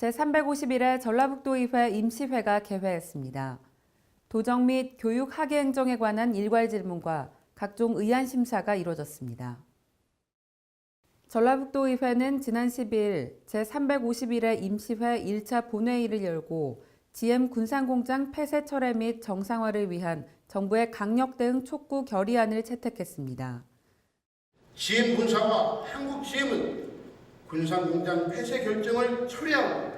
제351회 전라북도의회 임시회가 개회했습니다. 도정 및 교육 학예 행정에 관한 일괄 질문과 각종 의안 심사가 이뤄졌습니다. 전라북도의회는 지난 10일 제351회 임시회 1차 본회의를 열고 GM 군산공장 폐쇄 철회 및 정상화를 위한 정부의 강력 대응 촉구 결의안을 채택했습니다. GM 군사와 한국 GM은 군산 공장 폐쇄 결정을 철회하고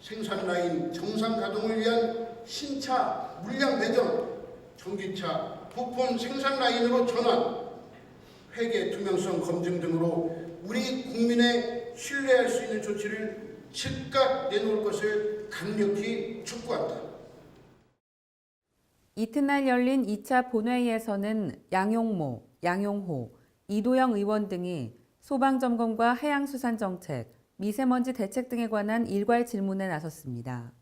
생산 라인 정상 가동을 위한 신차 물량 배정, 전기차 부품 생산 라인으로 전환, 회계 투명성 검증 등으로 우리 국민의 신뢰할 수 있는 조치를 즉각 내놓을 것을 강력히 촉구한다. 이튿날 열린 2차 본회의에서는 양용모, 양용호, 이도영 의원 등이 소방점검과 해양수산정책, 미세먼지 대책 등에 관한 일괄 질문에 나섰습니다.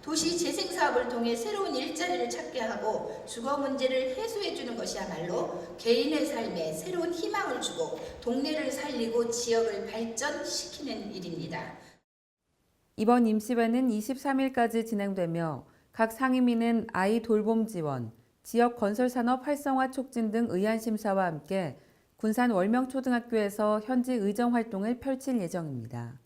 도시 재생 사업을 통해 새로운 일자리를 찾게 하고 주거 문제를 해소해 주는 것이야말로 개인의 삶에 새로운 희망을 주고 동네를 살리고 지역을 발전시키는 일입니다. 이번 임시회는 23일까지 진행되며 각 상임위는 아이 돌봄 지원, 지역 건설 산업 활성화 촉진 등 의안 심사와 함께 군산 월명초등학교에서 현지 의정 활동을 펼칠 예정입니다.